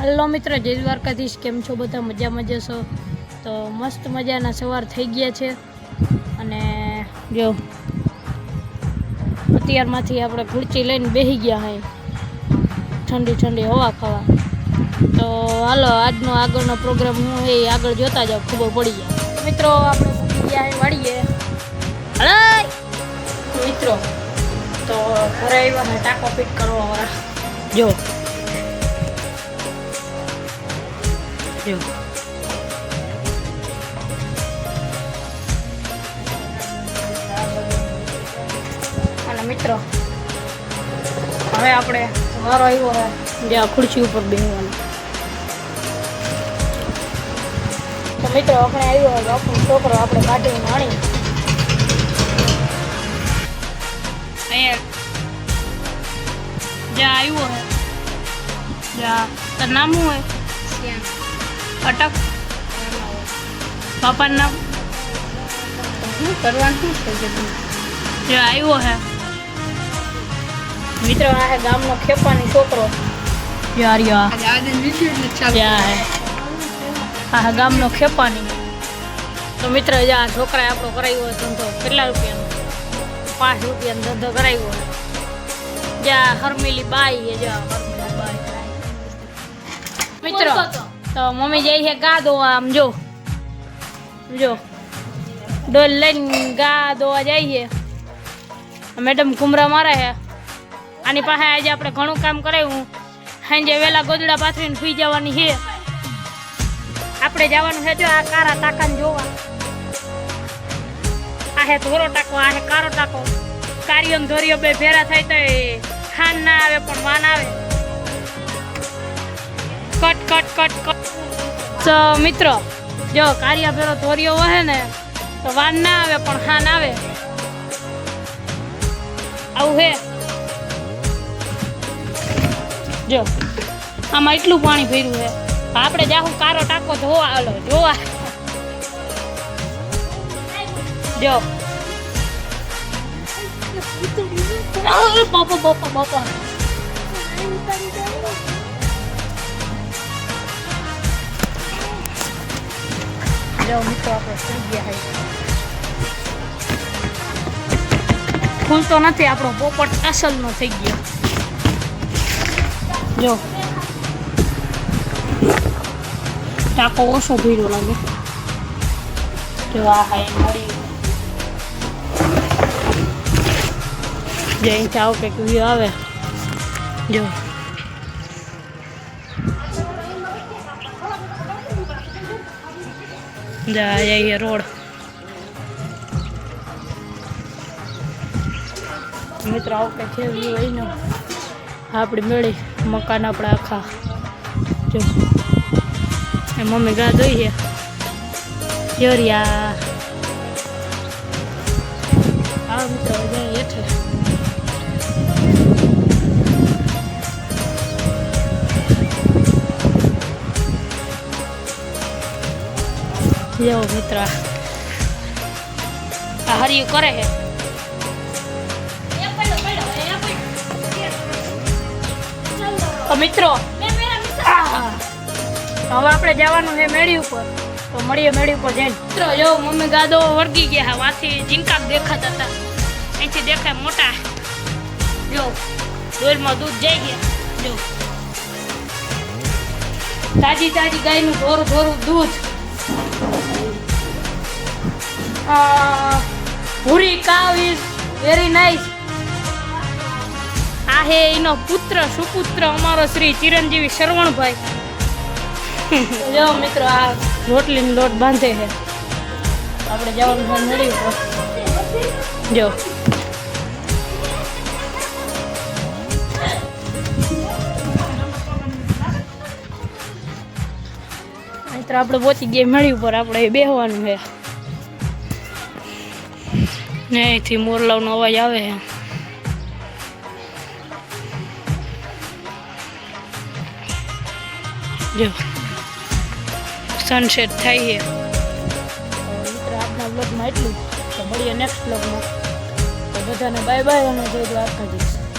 Hello મિત્ર, જય દ્વારકાધીશ. કેમ છો બધા? મજા મજા છો? તો મસ્ત મજાના સવાર થઈ ગયા છે. અને જો, અત્યારમાંથી આપણે ખુરચી લઈને બેસી ગયા હોય ઠંડી ઠંડી હવા ખાવા. તો હાલો, આજનો આગળનો પ્રોગ્રામ હું એ આગળ જોતા જાઉં ખબર પડી જાય. મિત્રો, આપણે પહોંચી ગયા વાળીએ. મિત્રો, તો ઘરે આવ્યા ટાંકો ફિટ કરવા, વાળા. જો જો અને મિત્રો. હવે આપણે વારો આવ્યો હોય જે આ ખુરશી ઉપર બેસવાનો તો મિત્રો આપણે આવ્યો હોય આપણો છોકરો આપણે કાઢી માણી અહીંયા જ્યાં આવ્યો હોય જ્યાં નામ હોય? હે અટક. પાપાનું નામ? શું કરવાનું શું છે બધું? જે આવ્યો હે. મિત્રો આ હે ગામનો ખેપાની છોકરો. યાર યાર. આજે આજે ચાલુ ત્યાં હે આ હે ગામનો ખેપાની. તો મિત્ર જે આ છોકરાએ આપણો કરાવ્યો ધંધો કેટલા રૂપિયાનો? પાંચ રૂપિયાનો ધંધો કરાવ્યો જ્યાં હરમીલી બાઈ હે જ્યાં હરમીલી બાઈ મિત્રો તો મમ્મી જાય છે ગા દોવા આમ જો જો. ડોલ લઈને ગા દોવા જઈએ મેડમ કુમરા મારે છે. આની પાસે આજે આપણે ઘણું કામ કરાવ્યું સાંજે વહેલા ગોદડા પાથરીને સુઈ જવાની છે. આપણે જવાનું છે જો આ કારા ટાંકાને જોવા. આ હે ધોરો ટાકો, આ હે કારો ટાકો. કારિયો ધોરીઓ બે ભેરા થાય તો ખાન ના આવે પણ માન આવે. કટ કટ તો મિત્રો જો કાર્ય ભેરો ધોરિયો વહે ને તો વાન ના આવે પણ ખાન આવે. આવું હે. જો આમાં એટલું પાણી ભર્યું છે આપણે જાહું કારો ટાકો ધોવા આલો જોવા જો. બાપા બાપા બાપા. જો મિત્રો આપણે સુઈ ગયા છે ખુલતો નથી આપણો પોપટ અસલનો થઈ ગયો. જો. ટાકો ઓછો ભીડો લાગે. જો આ હાઈ મળી. જે ચાવ કંઈક વ્યૂ આવે. જો. જા જઈએ રોડ મિત્રો, આવું કંઈ વ્યૂ હોય ને. આપણી મેળી મકાન આપણા આખા. જો. એ મમ્મી ગા દોઈ છે. જોરિયા. આ મિત્રો જેવો મિત્ર. આ હરિયું કરે છે મિત્રો હવે આપણે જવાનું છે મેળી ઉપર. તો મળીએ મેળી ઉપર જઈને. મિત્રો, જો મમ્મી ગાદો વળગી ગયા વાથી ઝીંકા દેખાતા હતા. અહીંથી દેખાય મોટા. જો, ડોલમાં દૂધ જઈ ગયા. જો. તાજી તાજી ગાયનું ધોરું ધોરું દૂધ. ભૂરી, કાવ ઇઝ વેરી નાઇસ આ હે એનો પુત્ર, સુપુત્ર અમારો શ્રી ચિરંજીવી શરવણભાઈ. જો મિત્રો, આ રોટલીનો લોટ બાંધે છે. આપણે જવાનું છે મળ્યું જો. આપણે પહોંચી ગયા મળી ઉપર. આપણે બેહવાનું છે. અહીંથી મોરલાવનો અવાજ આવે છે. જો સનસેટ થાય છે. મિત્ર, આજના બ્લોગમાં એટલું તો મળીએ નેક્સ્ટ બ્લોગમાં તો બધાને બાય બાય અને જય દ્વારકાજી